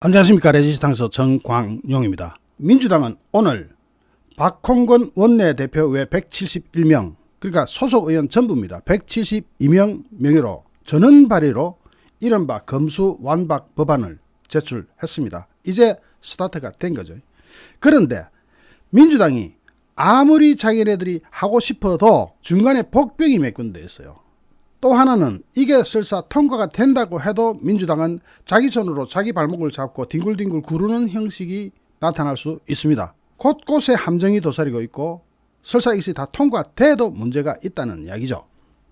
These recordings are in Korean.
안녕하십니까 레지스탕스 정광용입니다. 민주당은 오늘 박홍근 원내대표 외 171명 그러니까 소속 의원 전부입니다. 172명 명의로 전원 발의로 이른바 검수 완박 법안을 제출했습니다. 이제 스타트가 된 거죠. 그런데 민주당이 아무리 자기네들이 하고 싶어도 중간에 복병이 몇 군데 있어요. 또 하나는 이게 설사 통과가 된다고 해도 민주당은 자기 손으로 자기 발목을 잡고 뒹굴뒹굴 구르는 형식이 나타날 수 있습니다. 곳곳에 함정이 도사리고 있고 설사 이것이 다 통과돼도 문제가 있다는 이야기죠.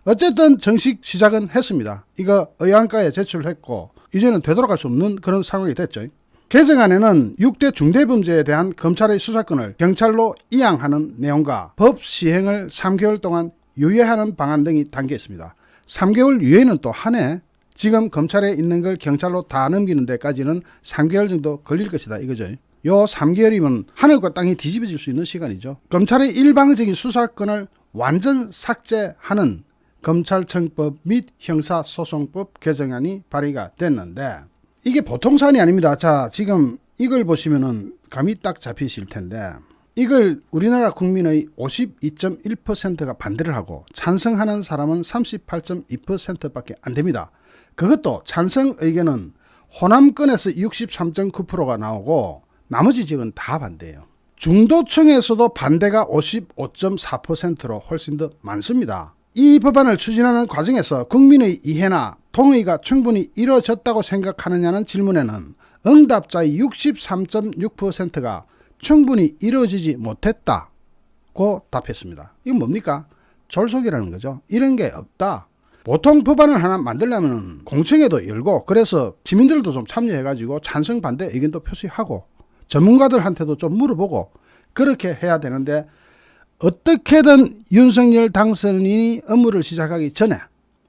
어쨌든 정식 시작은 했습니다. 이거 의안가에 제출했고 이제는 되돌아갈 수 없는 그런 상황이 됐죠. 개정안에는 6대 중대범죄에 대한 검찰의 수사권을 경찰로 이양하는 내용과 법 시행을 3개월 동안 유예하는 방안 등이 담겨 있습니다. 3개월 유예는 또 한 해 지금 검찰에 있는 걸 경찰로 다 넘기는 데까지는 3개월 정도 걸릴 것이다 이거죠. 요 3개월이면 하늘과 땅이 뒤집어질 수 있는 시간이죠. 검찰의 일방적인 수사권을 완전 삭제하는 검찰청법 및 형사소송법 개정안이 발의가 됐는데 이게 보통 사안이 아닙니다. 자, 지금 이걸 보시면은 감이 딱 잡히실 텐데 이걸 우리나라 국민의 52.1%가 반대를 하고 찬성하는 사람은 38.2%밖에 안 됩니다. 그것도 찬성 의견은 호남권에서 63.9%가 나오고 나머지 지역은 다 반대예요. 중도층에서도 반대가 55.4%로 훨씬 더 많습니다. 이 법안을 추진하는 과정에서 국민의 이해나 동의가 충분히 이루어졌다고 생각하느냐는 질문에는 응답자의 63.6%가 충분히 이루어지지 못했다고 답했습니다. 이건 뭡니까? 졸속이라는 거죠. 이런 게 없다. 보통 법안을 하나 만들려면 공청회도 열고 그래서 시민들도 좀 참여해가지고 찬성 반대 의견도 표시하고 전문가들한테도 좀 물어보고 그렇게 해야 되는데 어떻게든 윤석열 당선인이 업무를 시작하기 전에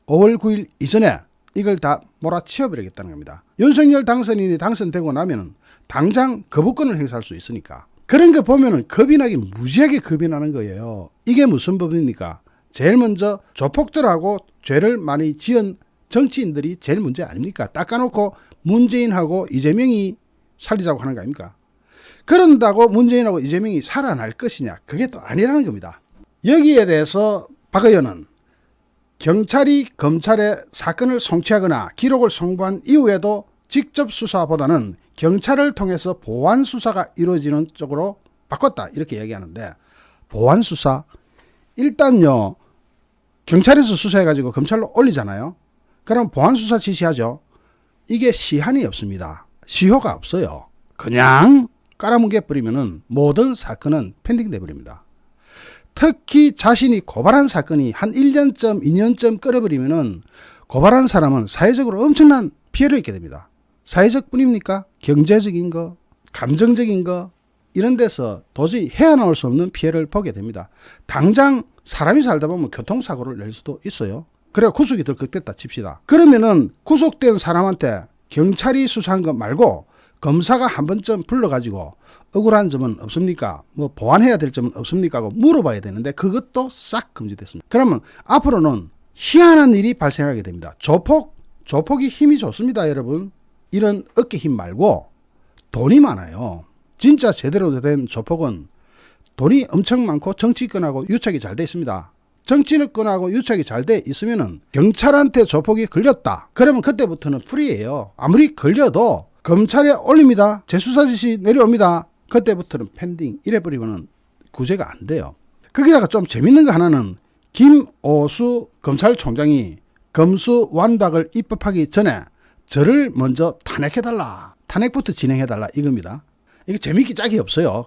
5월 9일 이전에 이걸 다 몰아치워버리겠다는 겁니다. 윤석열 당선인이 당선되고 나면은 당장 거부권을 행사할 수 있으니까. 그런 거 보면은 겁이 나긴 무지하게 겁이 나는 거예요. 이게 무슨 법입니까? 제일 먼저 조폭들하고 죄를 많이 지은 정치인들이 제일 문제 아닙니까? 닦아놓고 문재인하고 이재명이 살리자고 하는 거 아닙니까? 그런다고 문재인하고 이재명이 살아날 것이냐? 그게 또 아니라는 겁니다. 여기에 대해서 박 의원은 경찰이 검찰에 사건을 송치하거나 기록을 송부한 이후에도 직접 수사보다는 경찰을 통해서 보완 수사가 이루어지는 쪽으로 바꿨다 이렇게 얘기하는데 보완 수사 일단요 경찰에서 수사해가지고 검찰로 올리잖아요. 그럼 보완 수사 지시하죠. 이게 시한이 없습니다. 시효가 없어요. 그냥 깔아뭉개 버리면은 모든 사건은 펜딩돼 버립니다. 특히 자신이 고발한 사건이 한 1년쯤 2년쯤 끌어버리면은 고발한 사람은 사회적으로 엄청난 피해를 입게 됩니다. 사회적 뿐입니까? 경제적인 거, 감정적인 거 이런 데서 도저히 헤어나올 수 없는 피해를 보게 됩니다. 당장 사람이 살다 보면 교통사고를 낼 수도 있어요. 그래 구속이 덜 극됐다 칩시다. 그러면은 구속된 사람한테 경찰이 수사한 것 말고 검사가 한 번쯤 불러가지고 억울한 점은 없습니까? 뭐 보완해야 될 점은 없습니까? 하고 물어봐야 되는데 그것도 싹 금지됐습니다. 그러면 앞으로는 희한한 일이 발생하게 됩니다. 조폭, 조폭이 힘이 좋습니다, 여러분. 이런 어깨 힘 말고 돈이 많아요. 진짜 제대로 된 조폭은 돈이 엄청 많고 정치권하고 유착이 잘 돼 있습니다. 정치권하고 유착이 잘 돼 있으면은 경찰한테 조폭이 걸렸다. 그러면 그때부터는 프리예요. 아무리 걸려도 검찰에 올립니다. 재수사 지시 내려옵니다. 그때부터는 펜딩 이래버리면은 구제가 안 돼요. 거기다가 좀 재밌는 거 하나는 김오수 검찰총장이 검수 완박을 입법하기 전에 저를 먼저 탄핵해달라. 탄핵부터 진행해달라. 이겁니다. 이게 재밌기 짝이 없어요.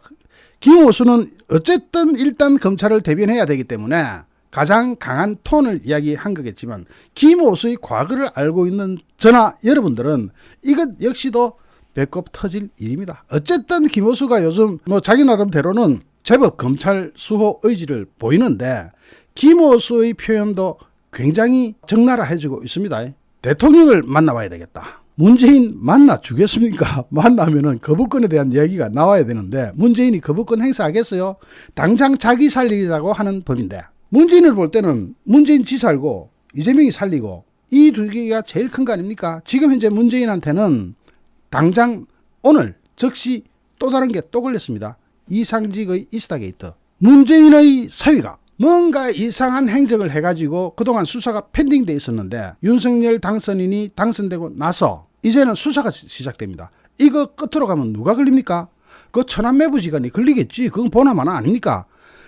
김호수는 어쨌든 일단 검찰을 대변해야 되기 때문에 가장 강한 톤을 이야기한 거겠지만 김호수의 과거를 알고 있는 저나 여러분들은 이것 역시도 배꼽 터질 일입니다. 어쨌든 김호수가 요즘 뭐 자기 나름대로는 제법 검찰 수호 의지를 보이는데 김호수의 표현도 굉장히 적나라해지고 있습니다. 대통령을 만나봐야 되겠다. 문재인 만나 주겠습니까? 만나면은 거부권에 대한 이야기가 나와야 되는데 문재인이 거부권 행사하겠어요? 당장 자기 살리자고 하는 법인데 문재인을 볼 때는 문재인 지 살고 이재명이 살리고 이 두 개가 제일 큰 거 아닙니까? 지금 현재 문재인한테는 당장 오늘 즉시 또 다른 게 또 걸렸습니다. 이상직의 이스타게이트. 문재인의 사위가 뭔가 이상한 행적을 해가지고 그동안 수사가 펜딩돼 있었는데 윤석열 당선인이 당선되고 나서 이제는 수사가 시- 시작됩니다. 이거 끝으로 가면 누가 걸립니까? 그 천안매부지간이 걸리겠지. 그건 보나마나 아닙니까?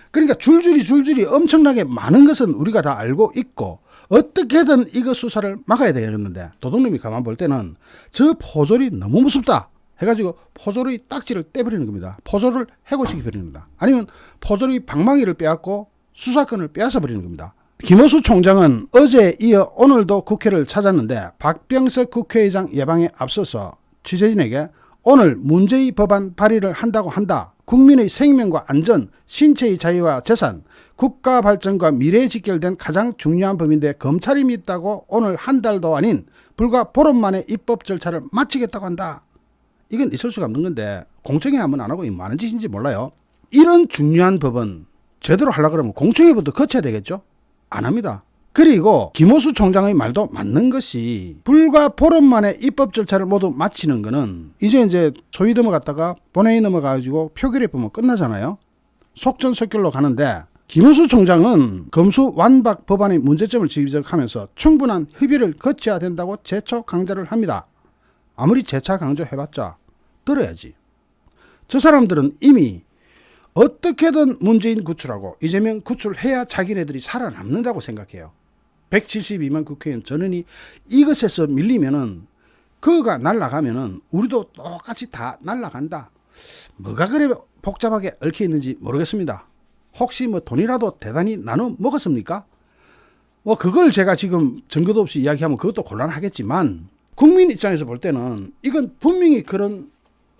그러니까 줄줄이 줄줄이 엄청나게 많은 것은 우리가 다 알고 있고 어떻게든 이거 수사를 막아야 되겠는데 도둑놈이 가만 볼 때는 저 포졸이 너무 무섭다 해가지고 포졸의 딱지를 떼버리는 겁니다. 포졸을 겁니다. 아니면 포졸의 방망이를 빼앗고 수사권을 빼앗아 버리는 겁니다. 김호수 총장은 어제 이어 오늘도 국회를 찾았는데 박병석 국회의장 예방에 앞서서 취재진에게 오늘 문재의 법안 발의를 한다고 한다. 국민의 생명과 안전, 신체의 자유와 재산, 국가 발전과 미래에 직결된 가장 중요한 법인데 검찰이 믿다고 오늘 한 달도 아닌 불과 보름 만에 입법 절차를 마치겠다고 한다. 이건 있을 수가 없는 건데 공청회 한번 안 하고 이 많은 짓인지 몰라요. 이런 중요한 법은 제대로 하려 그러면 공청회부터 거쳐야 되겠죠? 안 합니다. 그리고 김호수 총장의 말도 맞는 것이 불과 보름 만에 입법 절차를 모두 마치는 거는 이제 이제 소위 넘어갔다가 본회의 넘어가가지고 표결해 보면 끝나잖아요. 속전속결로 가는데 김호수 총장은 검수 완박 법안의 문제점을 지적하면서 충분한 협의를 거쳐야 된다고 재초 강조를 합니다. 아무리 재차 강조해봤자 들어야지. 저 사람들은 이미 어떻게든 문재인 구출하고 이재명 구출해야 자기네들이 살아남는다고 생각해요. 172만 국회의원 전원이 이것에서 밀리면은 그거가 날아가면은 우리도 똑같이 다 날아간다. 뭐가 그래 복잡하게 얽혀 있는지 모르겠습니다. 혹시 뭐 돈이라도 대단히 나눠 먹었습니까? 뭐 그걸 제가 지금 증거도 없이 이야기하면 그것도 곤란하겠지만 국민 입장에서 볼 때는 이건 분명히 그런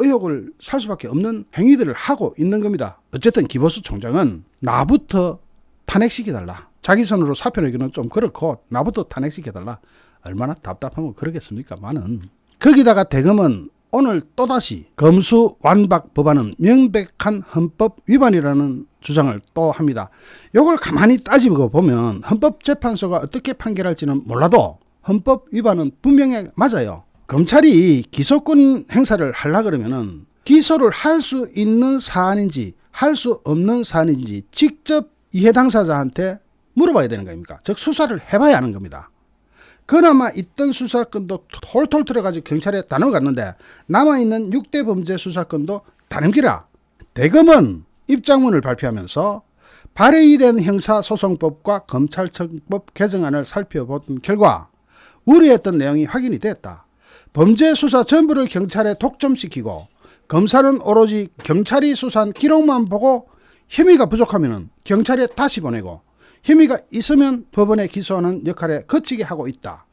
의혹을 살 수밖에 없는 행위들을 하고 있는 겁니다. 어쨌든 기보수 총장은 나부터 탄핵시켜달라. 자기 손으로 사표 내기는 좀 그렇고 나부터 탄핵시켜달라. 얼마나 답답하면 그러겠습니까? 많은. 거기다가 대검은 오늘 또다시 검수 완박 법안은 명백한 헌법 위반이라는 주장을 또 합니다. 이걸 가만히 따지고 보면 헌법재판소가 어떻게 판결할지는 몰라도 헌법 위반은 분명히 맞아요. 검찰이 기소권 행사를 하려 그러면은 기소를 할 수 있는 사안인지 할 수 없는 사안인지 직접 이해 당사자한테 물어봐야 되는 거 아닙니까? 즉 수사를 해봐야 하는 겁니다. 그나마 있던 수사권도 톨톨 털어가지고 경찰에 다 넘어갔는데 남아있는 6대 범죄 수사권도 다 넘기라. 대검은 입장문을 발표하면서 발의된 형사소송법과 검찰청법 개정안을 살펴본 결과 우려했던 내용이 확인이 됐다. 범죄 수사 전부를 경찰에 독점시키고 검사는 오로지 경찰이 수사한 기록만 보고 혐의가 부족하면 경찰에 다시 보내고 혐의가 있으면 법원에 기소하는 역할에 거치게 하고 있다.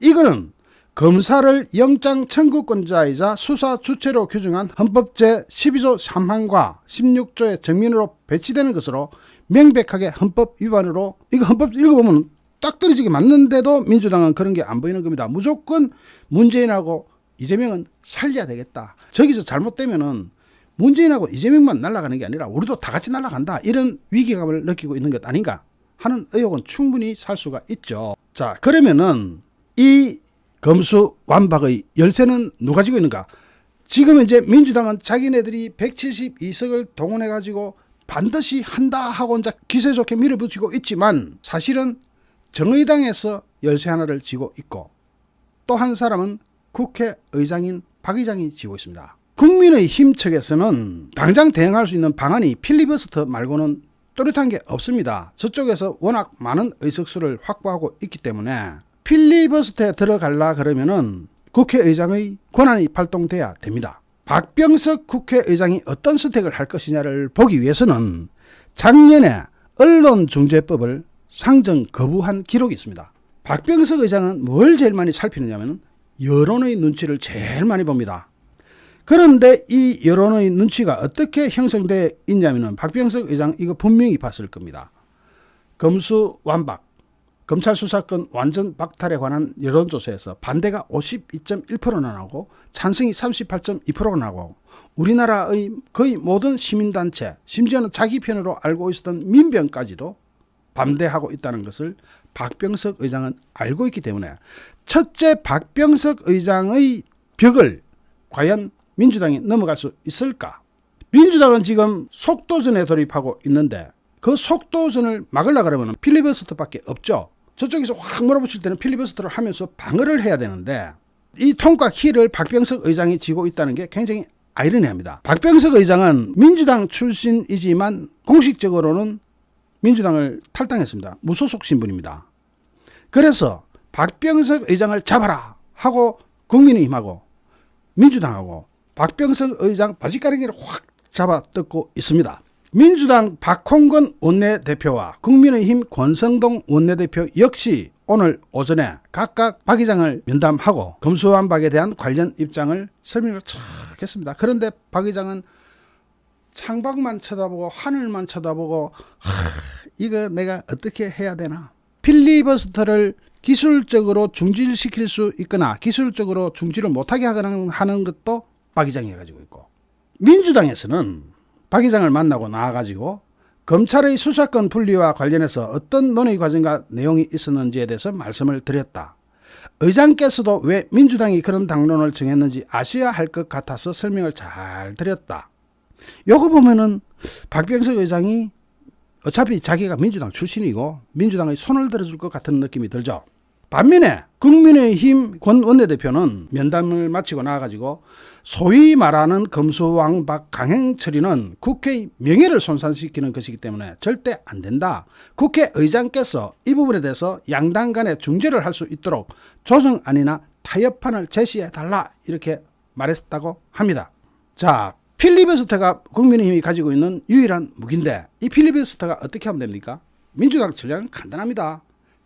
이거는 검사를 영장 청구권자이자 수사 주체로 규정한 헌법 제 12조 3항과 16조의 정민으로 배치되는 것으로 명백하게 헌법 위반으로 이거 헌법 읽어보면 딱 떨어지게 맞는데도 민주당은 그런 게 안 보이는 겁니다. 무조건 문재인하고 이재명은 살려야 되겠다. 저기서 잘못되면은 문재인하고 이재명만 날아가는 게 아니라 우리도 다 같이 날아간다. 이런 위기감을 느끼고 있는 것 아닌가 하는 의혹은 충분히 살 수가 있죠. 자, 그러면은 이 검수 완박의 열쇠는 누가 지고 있는가? 지금 이제 민주당은 자기네들이 172석을 동원해 가지고 반드시 한다 하고 이제 기세 좋게 밀어붙이고 있지만 사실은 정의당에서 열쇠 하나를 쥐고 있고 또 한 사람은 국회의장인 박 의장이 쥐고 있습니다. 국민의힘 측에서는 당장 대응할 수 있는 방안이 필리버스터 말고는 또렷한 게 없습니다. 저쪽에서 워낙 많은 의석수를 확보하고 있기 때문에 필리버스터에 들어갈라 그러면은 국회의장의 권한이 발동돼야 됩니다. 박병석 국회의장이 어떤 선택을 할 것이냐를 보기 위해서는 작년에 언론중재법을 상정 거부한 기록이 있습니다. 박병석 의장은 뭘 제일 많이 살피느냐면 여론의 눈치를 제일 많이 봅니다. 그런데 이 여론의 눈치가 어떻게 형성되어 있냐면은 박병석 의장 이거 분명히 봤을 겁니다. 검수 완박, 검찰 수사권 완전 박탈에 관한 여론조사에서 반대가 52.1%나 나오고 찬성이 38.2%가 나오고 우리나라의 거의 모든 시민단체 심지어는 자기 편으로 알고 있었던 민병까지도 반대하고 있다는 것을 박병석 의장은 알고 있기 때문에 첫째 박병석 의장의 벽을 과연 민주당이 넘어갈 수 있을까? 민주당은 지금 속도전에 돌입하고 있는데 그 속도전을 막으려 그러면 필리버스터밖에 없죠. 저쪽에서 확 몰아붙일 때는 필리버스터를 하면서 방어를 해야 되는데 이 통과 키를 박병석 의장이 쥐고 있다는 게 굉장히 아이러니합니다. 박병석 의장은 민주당 출신이지만 공식적으로는 민주당을 탈당했습니다. 무소속 신분입니다. 그래서 박병석 의장을 잡아라 하고 국민의힘하고 민주당하고 박병석 의장 바지가랑이를 확 잡아 뜯고 있습니다. 민주당 박홍근 원내대표와 국민의힘 권성동 원내대표 역시 오늘 오전에 각각 박 의장을 면담하고 검수완박에 대한 관련 입장을 설명을 쫙 했습니다. 그런데 박 의장은 창밖만 쳐다보고 하늘만 쳐다보고 하, 이거 내가 어떻게 해야 되나? 필리버스터를 기술적으로 중지시킬 수 있거나 기술적으로 중지를 못하게 하거나 하는 것도 박 의장이 가지고 있고 민주당에서는 박 의장을 만나고 나와가지고 검찰의 수사권 분리와 관련해서 어떤 논의 과정과 내용이 있었는지에 대해서 말씀을 드렸다. 의장께서도 왜 민주당이 그런 당론을 정했는지 아셔야 할 것 같아서 설명을 잘 드렸다. 요거 보면은 박병석 의장이 어차피 자기가 민주당 출신이고 민주당의 손을 들어줄 것 같은 느낌이 들죠. 반면에 국민의힘 권 원내대표는 면담을 마치고 나와가지고 소위 말하는 검수왕박 강행 처리는 국회의 명예를 손상시키는 것이기 때문에 절대 안 된다. 국회의장께서 이 부분에 대해서 양당 간에 중재를 할 수 있도록 조정안이나 타협안을 제시해 달라 이렇게 말했다고 합니다. 자, 필리버스터가 국민의힘이 가지고 있는 유일한 무기인데 이 필리버스터가 어떻게 하면 됩니까? 민주당 전략은 간단합니다.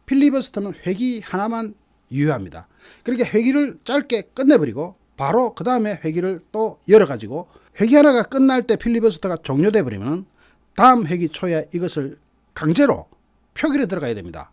필리버스터는 회기 하나만 유효합니다. 그렇게 회기를 짧게 끝내버리고 바로 그 다음에 회기를 또 열어가지고 회기 하나가 끝날 때 필리버스터가 종료돼 버리면 다음 회기 초에 이것을 강제로 표결에 들어가야 됩니다.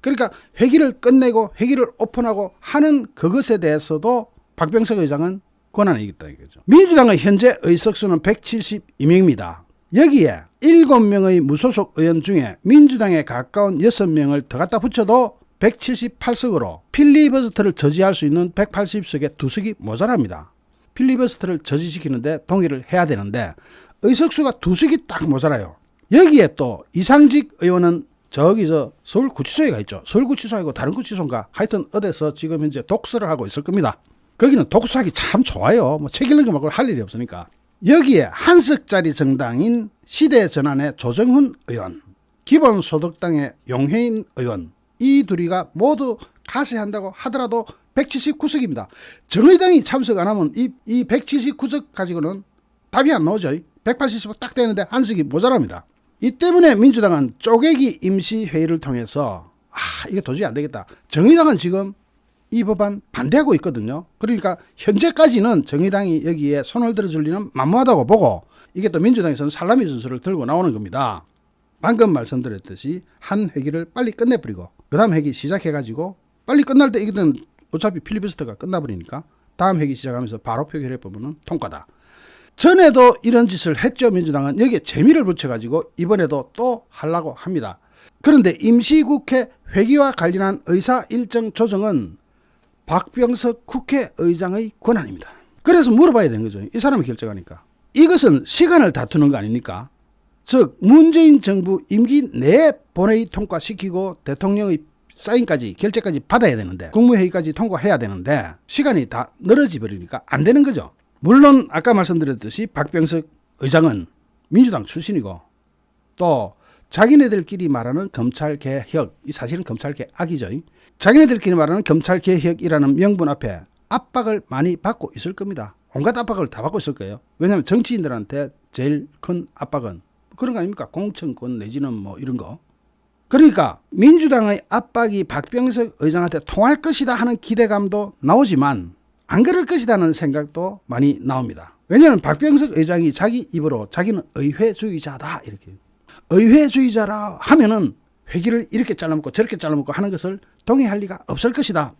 그러니까 회기를 끝내고 회기를 오픈하고 하는 그것에 대해서도 박병석 의장은 권한이 있다 이거죠. 민주당의 현재 의석수는 172명입니다. 여기에 7명의 무소속 의원 중에 민주당에 가까운 6명을 더 갖다 붙여도 178석으로 필리버스터를 저지할 수 있는 180석에 두 석이 모자랍니다. 필리버스터를 저지시키는데 동의를 해야 되는데 의석수가 두 석이 딱 모자라요. 여기에 또 이상직 의원은 저기 저 서울구치소에 가 있죠. 서울구치소하고 다른 구치소인가 하여튼 어디서 지금 현재 독서를 하고 있을 겁니다. 거기는 독서하기 참 좋아요. 뭐 책 읽는 거 말고 할 일이 없으니까. 여기에 한 석짜리 정당인 시대 전환의 조정훈 의원, 기본소득당의 용혜인 의원 이 둘이가 모두 가세한다고 하더라도 179석입니다. 정의당이 참석 안 하면 이, 이 179석 가지고는 답이 안 나오죠. 180석 딱 되는데 한 석이 모자랍니다. 이 때문에 민주당은 쪼개기 임시회의를 통해서 아 이게 도저히 안 되겠다. 정의당은 지금 이 법안 반대하고 있거든요. 그러니까 현재까지는 정의당이 여기에 손을 들어줄 리는 만무하다고 보고 이게 또 민주당에서는 살라미 전술을 들고 나오는 겁니다. 방금 말씀드렸듯이 한 회기를 빨리 끝내버리고 그 다음 회기 시작해가지고 빨리 끝날 때 이거는 어차피 필리버스터가 끝나버리니까 다음 회기 시작하면서 바로 표결해 보면 통과다. 전에도 이런 짓을 했죠 민주당은 여기에 재미를 붙여가지고 이번에도 또 하려고 합니다. 그런데 임시국회 회기와 관련한 의사 일정 조정은 박병석 국회의장의 권한입니다. 그래서 물어봐야 되는 거죠. 이 사람이 결정하니까. 이것은 시간을 다투는 거 아닙니까? 즉 문재인 정부 임기 내 본회의 통과시키고 대통령의 사인까지 결재까지 받아야 되는데 국무회의까지 통과해야 되는데 시간이 다 늘어지 버리니까 안 되는 거죠. 물론 아까 말씀드렸듯이 박병석 의장은 민주당 출신이고 또 자기네들끼리 말하는 검찰 개혁 이 사실은 검찰 개악이죠. 자기네들끼리 말하는 검찰 개혁이라는 명분 앞에 압박을 많이 받고 있을 겁니다. 온갖 압박을 다 받고 있을 거예요. 왜냐하면 정치인들한테 제일 큰 압박은 그런 거 아닙니까? 공천권 내지는 뭐 이런 거. 그러니까 민주당의 압박이 박병석 의장한테 통할 것이다 하는 기대감도 나오지만 안 그럴 것이라는 생각도 많이 나옵니다. 왜냐하면 박병석 의장이 자기 입으로 자기는 의회주의자다 이렇게 의회주의자라 하면은 회기를 이렇게 잘라먹고 저렇게 잘라먹고 하는 것을 동의할 리가 없을 것이다.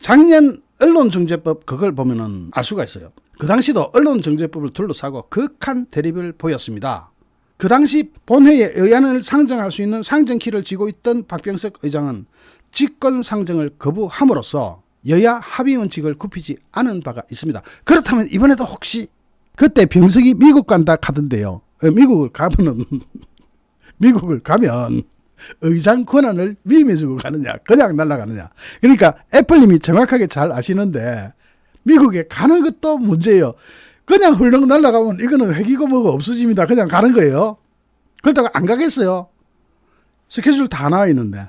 작년 언론중재법 그걸 보면은 알 수가 있어요. 그 당시도 언론중재법을 둘러싸고 극한 대립을 보였습니다. 그 당시 본회의에 의안을 상정할 수 있는 상정키를 쥐고 있던 박병석 의장은 직권 상정을 거부함으로써 여야 합의 원칙을 굽히지 않은 바가 있습니다. 그렇다면 이번에도 혹시 그때 병석이 미국 간다 하던데요. 어, 미국을 가면은 미국을 가면 의장 권한을 위임해주고 가느냐, 그냥 날아가느냐. 그러니까 애플님이 정확하게 잘 아시는데 미국에 가는 것도 문제예요. 그냥 훌렁 날아가면 이거는 회기고 뭐가 없어집니다. 그냥 가는 거예요. 그렇다고 안 가겠어요. 스케줄 다 나와 있는데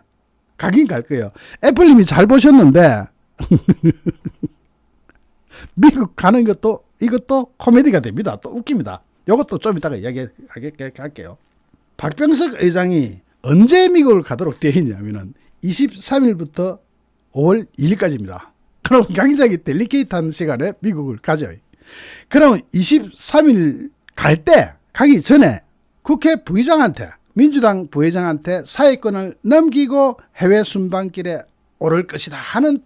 가긴 갈 거예요. 애플님이 잘 보셨는데 미국 가는 것도 이것도 코미디가 됩니다. 또 웃깁니다. 이것도 좀 이따가 이야기할게요. 박병석 의장이 언제 미국을 가도록 되어 있냐면은 23일부터 5월 2일까지입니다. 그럼 굉장히 델리케이트한 시간에 미국을 가죠. 그럼 23일 갈 때 가기 전에 국회 부의장한테 민주당 부회장한테 사회권을 넘기고 해외 순방길에 오를 것이다 하는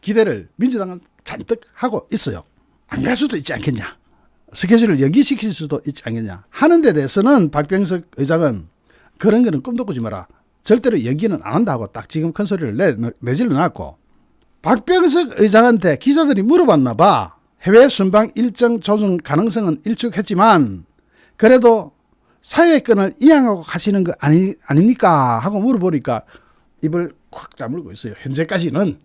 기대를 민주당은 잔뜩 하고 있어요. 안 갈 수도 있지 않겠냐. 스케줄을 연기시킬 수도 있지 않겠냐. 하는 데 대해서는 박병석 의장은 그런 거는 꿈도 꾸지 마라. 절대로 연기는 안 한다고 딱 지금 큰 소리를 내, 내질러 놨고 박병석 의장한테 기자들이 물어봤나 봐. 해외 순방 일정 조정 가능성은 일축했지만 그래도 사회권을 이양하고 가시는 거 아니, 아닙니까? 하고 물어보니까 입을 콱 다물고 있어요. 현재까지는.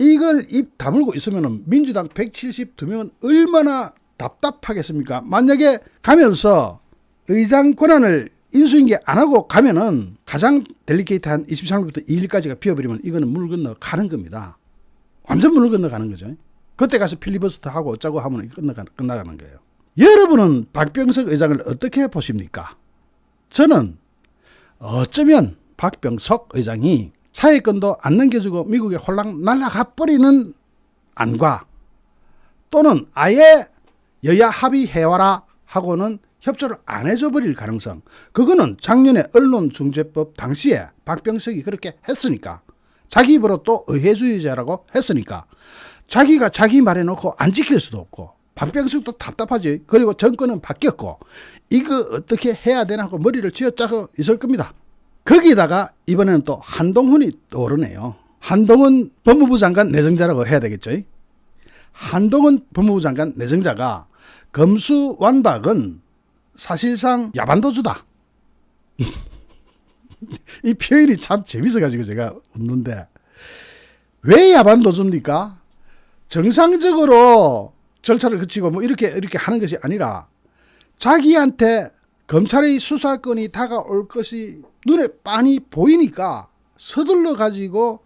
이걸 입 다물고 있으면 민주당 172명은 얼마나 답답하겠습니까? 만약에 가면서 의장 권한을 인수인계 안 하고 가면은 가장 델리케이트한 23일부터 2일까지가 비어버리면 이거는 물 건너 가는 겁니다. 완전 물 건너 가는 거죠. 그때 가서 필리버스터 하고 어쩌고 하면 끝나가, 끝나가는 거예요. 여러분은 박병석 의장을 어떻게 보십니까? 저는 어쩌면 박병석 의장이 사회권도 안 넘겨주고 미국에 홀랑 날아가 버리는 안과 또는 아예 여야 합의해와라 하고는 협조를 안 해줘 버릴 가능성. 그거는 작년에 언론중재법 당시에 박병석이 그렇게 했으니까 자기 입으로 또 의회주의자라고 했으니까 자기가 자기 말해 놓고 안 지킬 수도 없고 박병석도 답답하지. 그리고 정권은 바뀌었고 이거 어떻게 해야 되나 하고 머리를 쥐어짜고 있을 겁니다. 거기다가 이번에는 또 한동훈이 떠오르네요. 한동훈 법무부 장관 내정자라고 해야 되겠죠. 한동훈 법무부 장관 내정자가 검수완박은 사실상 야반도주다. 이 표현이 참 재밌어가지고 제가 웃는데 왜 야반도주입니까? 정상적으로 절차를 거치고 뭐 이렇게 이렇게 하는 것이 아니라 자기한테 검찰의 수사권이 다가올 것이 눈에 빤히 보이니까 서둘러 가지고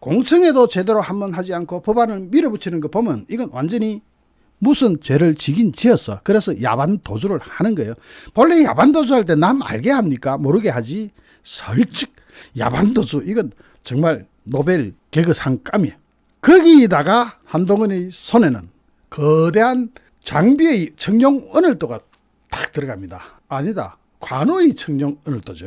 공청회도 제대로 한번 하지 않고 법안을 밀어붙이는 거 보면 이건 완전히 무슨 죄를 지긴 지었어. 그래서 야반 도주를 하는 거예요. 본래 야반 도주할 때 남 알게 합니까? 모르게 하지. 설칙 야반 도주 이건 정말 노벨 개그상 감이에요. 거기다가 한동훈의 손에는 거대한 장비의 청룡 언을도가 딱 들어갑니다. 아니다. 관우의 청룡 언을도죠.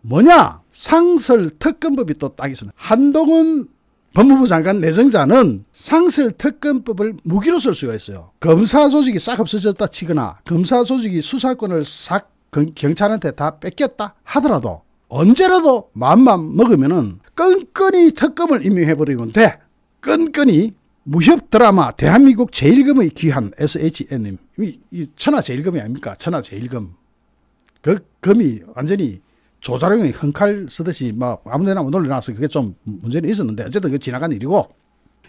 뭐냐? 상설 특검법이 또 딱 있습니다. 한동훈 법무부 장관 내정자는 상설 특검법을 무기로 쓸 수가 있어요. 검사 조직이 싹 없어졌다 치거나 검사 조직이 수사권을 싹 경찰한테 다 뺏겼다 하더라도 언제라도 마음만 먹으면은 끈끈이 특검을 임명해버리면 돼. 끈끈이 무협 드라마 대한민국 제일금의 귀한 SHN님 이, 이 천하 제일금이 아닙니까? 천하 제일금 그 금이 완전히 조자룡이 헝칼 쓰듯이 막 아무데나 못 올려놔서 그게 좀 문제는 있었는데 어쨌든 그 지나간 일이고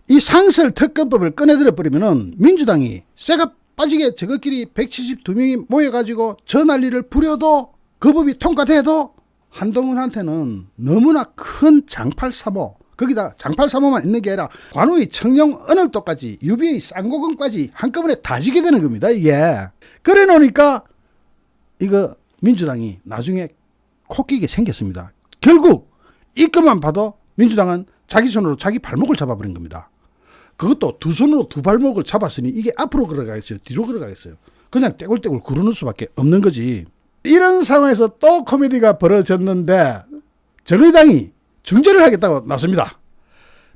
이 상설 특검법을 꺼내들어 버리면은 민주당이 쇠가 빠지게 저것끼리 172명이 모여가지고 저 난리를 부려도 그 법이 통과돼도 한동훈한테는 너무나 큰 장팔 사모 거기다 장팔 사모만 있는 게 아니라 관우의 청령 언을도까지 유비의 쌍고금까지 한꺼번에 다 지게 되는 겁니다 이게. 그래 놓으니까 이거 민주당이 나중에 코끼게 생겼습니다. 결국 이것만 봐도 민주당은 자기 손으로 자기 발목을 잡아버린 겁니다. 그것도 두 손으로 두 발목을 잡았으니 이게 앞으로 걸어가겠어요? 뒤로 걸어가겠어요? 그냥 떼굴떼굴 구르는 수밖에 없는 거지. 이런 상황에서 또 코미디가 벌어졌는데 정의당이 중재를 하겠다고 나섭니다.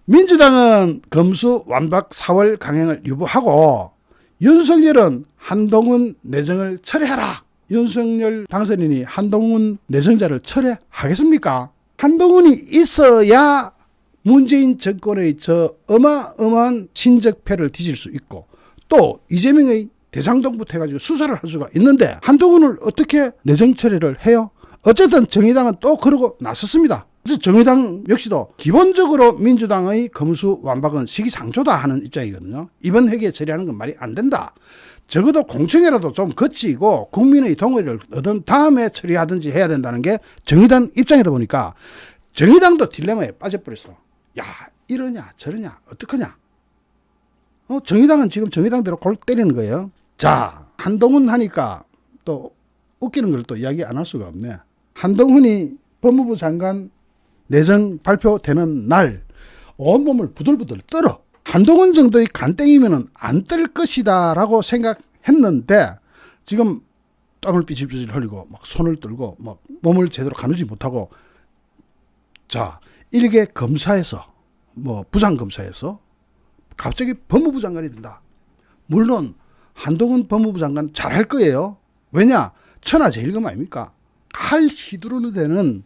민주당은 검수 완박 4월 강행을 유보하고 윤석열은 한동훈 내정을 철회하라. 윤석열 당선인이 한동훈 내정자를 철회하겠습니까? 한동훈이 있어야 문재인 정권의 저 어마어마한 친적패를 뒤질 수 있고 또 이재명의 대장동부터 해가지고 수사를 할 수가 있는데 한동훈을 어떻게 내정 처리를 해요? 어쨌든 정의당은 또 그러고 나섰습니다. 정의당 역시도 기본적으로 민주당의 검수 완박은 시기상조다 하는 입장이거든요. 이번 회기에 처리하는 건 말이 안 된다. 적어도 공청회라도 좀 거치고 국민의 동의를 얻은 다음에 처리하든지 해야 된다는 게 정의당 입장이다 보니까 정의당도 딜레마에 빠져버렸어. 야 이러냐 저러냐 어떡하냐. 어, 정의당은 지금 정의당대로 골 때리는 거예요. 자 한동훈 하니까 또 웃기는 걸 또 이야기 안 할 수가 없네. 한동훈이 법무부 장관 내정 발표되는 날 온몸을 부들부들 떨어. 한동훈 정도의 간땡이면은 안 뜰 것이다라고 생각했는데 지금 땀을 삐질삐질 흘리고 막 손을 들고 막 몸을 제대로 가누지 못하고 자 일개 검사에서 뭐 부장 검사에서 갑자기 법무부 장관이 된다. 물론 한동훈 법무부 장관 잘할 거예요. 왜냐 천하 제일검 아닙니까? 칼 휘두르는 데는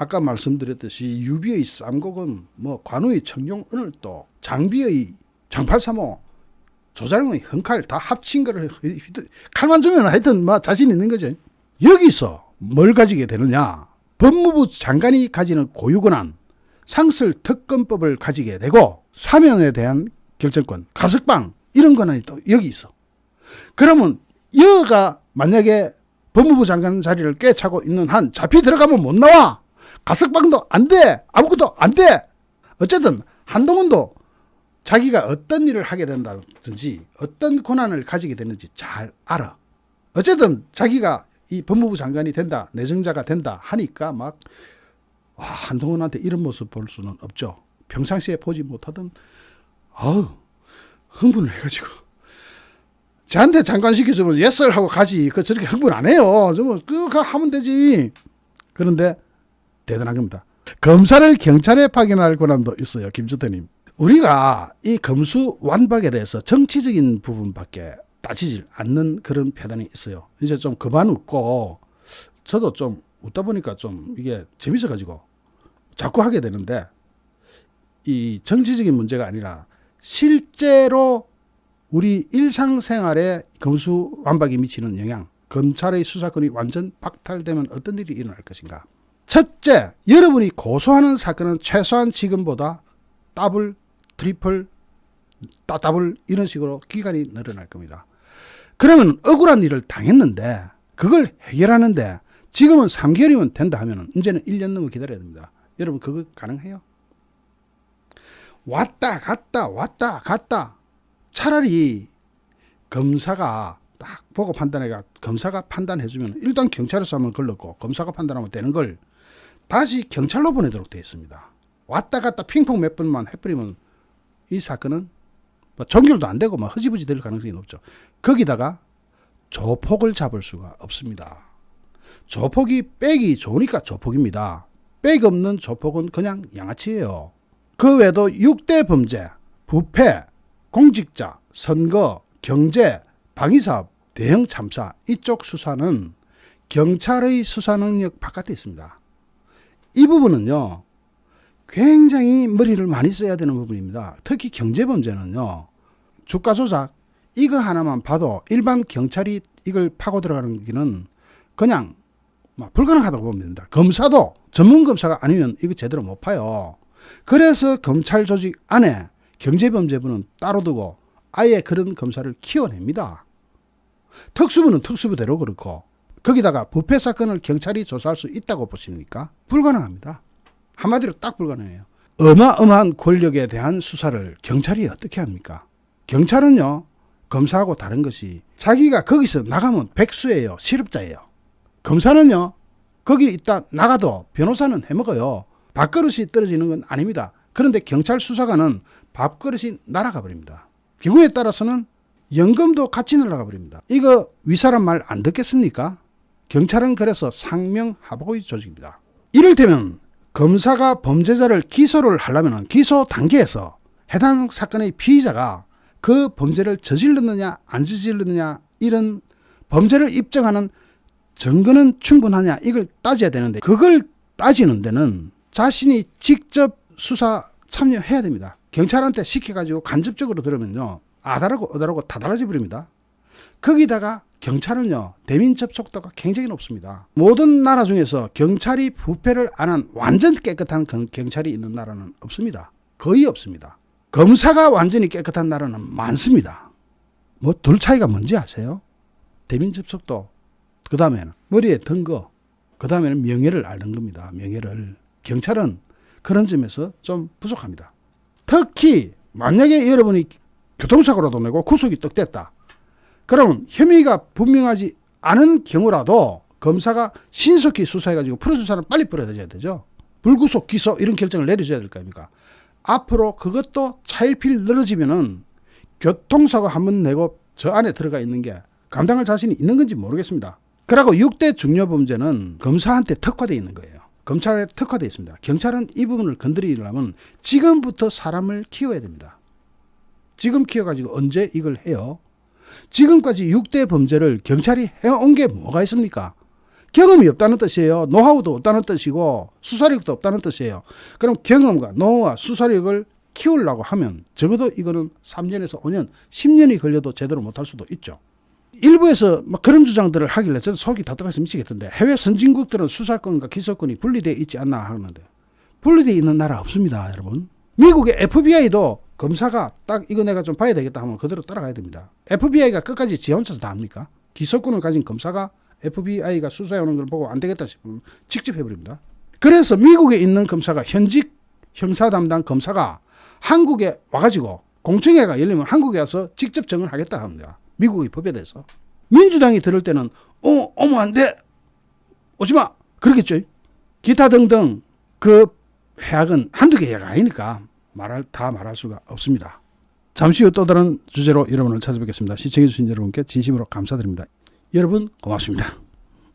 아까 말씀드렸듯이 유비의 쌈곡은 뭐 관우의 청룡 은을 또 장비의 장팔삼호 조자룡의 흥칼 다 합친 거를 칼만 주면 하여튼 뭐 자신 있는 거죠. 여기서 뭘 가지게 되느냐? 법무부 장관이 가지는 고유권한 상설 특검법을 가지게 되고 사면에 대한 결정권, 가석방 이런 권한이 또 여기 있어. 그러면 여가 만약에 법무부 장관 자리를 꿰차고 있는 한 잡히 들어가면 못 나와. 가석방도 안 돼. 아무것도 안 돼. 어쨌든 한동훈도 자기가 어떤 일을 하게 된다든지 어떤 권한을 가지게 되는지 잘 알아. 어쨌든 자기가 이 법무부 장관이 된다, 내정자가 된다 하니까 막 와, 한동훈한테 이런 모습 볼 수는 없죠. 평상시에 보지 못하던 아우 흥분을 해가지고 저한테 장관 시켜주면 예썰 하고 가지. 그 저렇게 흥분 안 해요. 좀 그거 하면 되지. 그런데 대단한 겁니다. 검사를 경찰에 파견할 권한도 있어요. 김주태님. 우리가 이 검수 완박에 대해서 정치적인 부분밖에 따지질 않는 그런 패단이 있어요. 이제 좀 그만 웃고 저도 좀 웃다 보니까 좀 이게 재밌어 가지고 자꾸 하게 되는데 이 정치적인 문제가 아니라 실제로 우리 일상생활에 검수 완박이 미치는 영향, 검찰의 수사권이 완전 박탈되면 어떤 일이 일어날 것인가? 첫째, 여러분이 고소하는 사건은 최소한 지금보다 더블, 트리플, 따더블 이런 식으로 기간이 늘어날 겁니다. 그러면 억울한 일을 당했는데 그걸 해결하는데 지금은 3개월이면 된다 하면 이제는 1년 넘어 기다려야 됩니다. 여러분 그거 가능해요? 왔다 갔다 왔다 갔다 차라리 검사가 딱 보고 판단해가 검사가 판단해주면 일단 경찰에서 하면 걸렸고 검사가 판단하면 되는 걸 다시 경찰로 보내도록 되어 있습니다. 왔다 갔다 핑퐁 몇 번만 해버리면 이 사건은 뭐 종결도 안 되고 막 흐지부지 될 가능성이 높죠. 거기다가 조폭을 잡을 수가 없습니다. 조폭이 백이 좋으니까 조폭입니다. 백 없는 조폭은 그냥 양아치예요. 그 외에도 6대 범죄, 부패, 공직자, 선거, 경제, 방위사업, 대형 참사 이쪽 수사는 경찰의 수사 능력 바깥에 있습니다. 이 부분은요. 굉장히 머리를 많이 써야 되는 부분입니다. 특히 경제 범죄는요. 주가 조작 이거 하나만 봐도 일반 경찰이 이걸 파고 들어가는 기는 그냥 막 불가능하다고 됩니다. 검사도 전문 검사가 아니면 이거 제대로 못 파요. 그래서 검찰 조직 안에 경제범죄부는 따로 두고 아예 그런 검사를 키워냅니다. 특수부는 특수부대로 그렇고 거기다가 부패 사건을 경찰이 조사할 수 있다고 보십니까? 불가능합니다. 한마디로 딱 불가능해요. 어마어마한 권력에 대한 수사를 경찰이 어떻게 합니까? 경찰은요 검사하고 다른 것이 자기가 거기서 나가면 백수예요 실업자예요. 검사는요 거기 있다 나가도 변호사는 해먹어요. 밥그릇이 떨어지는 건 아닙니다. 그런데 경찰 수사관은 밥그릇이 날아가 버립니다. 경우에 따라서는 연금도 같이 날아가 버립니다. 이거 위사람 말 안 듣겠습니까? 경찰은 그래서 상명하복의 조직입니다. 이를테면 검사가 범죄자를 기소를 하려면 기소 단계에서 해당 사건의 피의자가 그 범죄를 저질렀느냐 안 저질렀느냐 이런 범죄를 입증하는 증거는 충분하냐 이걸 따져야 되는데 그걸 따지는 데는 자신이 직접 수사 참여해야 됩니다. 경찰한테 시켜가지고 간접적으로 들으면요. 아다르고 어다르고 다 달라져 버립니다. 거기다가 경찰은요 대민 접촉도가 굉장히 높습니다. 모든 나라 중에서 경찰이 부패를 안 한 완전 깨끗한 경- 경찰이 있는 나라는 없습니다. 거의 없습니다. 검사가 완전히 깨끗한 나라는 많습니다. 뭐 둘 차이가 뭔지 아세요? 대민 접촉도 그 다음에는 머리에 든 거, 그 다음에는 명예를 앓는 겁니다. 명예를 경찰은 그런 점에서 좀 부족합니다. 특히 만약에 여러분이 교통사고라도 내고 구속이 떡 됐다. 그러면 혐의가 분명하지 않은 경우라도 검사가 신속히 수사해가지고 풀어수사는 빨리 풀어야 되죠. 불구속 기소 이런 결정을 내려줘야 될 거 아닙니까? 앞으로 그것도 차일피일 늘어지면은 교통사고 한 번 내고 저 안에 들어가 있는 게 감당할 자신이 있는 건지 모르겠습니다. 그리고 6대 중요 범죄는 검사한테 특화되어 있는 거예요. 검찰에 특화되어 있습니다. 경찰은 이 부분을 건드리려면 지금부터 사람을 키워야 됩니다. 지금 키워가지고 언제 이걸 해요? 지금까지 6대 범죄를 경찰이 해온 게 뭐가 있습니까? 경험이 없다는 뜻이에요. 노하우도 없다는 뜻이고 수사력도 없다는 뜻이에요. 그럼 경험과 노하우와 수사력을 키우려고 하면 적어도 이거는 3년에서 5년, 10년이 걸려도 제대로 못할 수도 있죠. 일부에서 막 그런 주장들을 하길래 저는 속이 답답해서 미치겠던데 해외 선진국들은 수사권과 기소권이 분리되어 있지 않나 하는데 분리되어 있는 나라 없습니다, 여러분. 미국의 FBI도 검사가 딱 이거 내가 좀 봐야 되겠다 하면 그대로 따라가야 됩니다. FBI가 끝까지 지 혼자서 다 합니까? 기소권을 가진 검사가 FBI가 수사해 오는 걸 보고 안 되겠다 싶으면 직접 해버립니다. 그래서 미국에 있는 검사가 현직 형사 담당 검사가 한국에 와가지고 공청회가 열리면 한국에 와서 직접 정을 하겠다 합니다. 미국의 법에 대해서. 민주당이 들을 때는 어, 어머 안 돼. 오지 마. 그러겠죠. 기타 등등 그 해악은 한두 개 해악 아니니까 말할 다 말할 수가 없습니다. 잠시 후 또 다른 주제로 여러분을 찾아뵙겠습니다. 시청해주신 여러분께 진심으로 감사드립니다. 여러분 고맙습니다.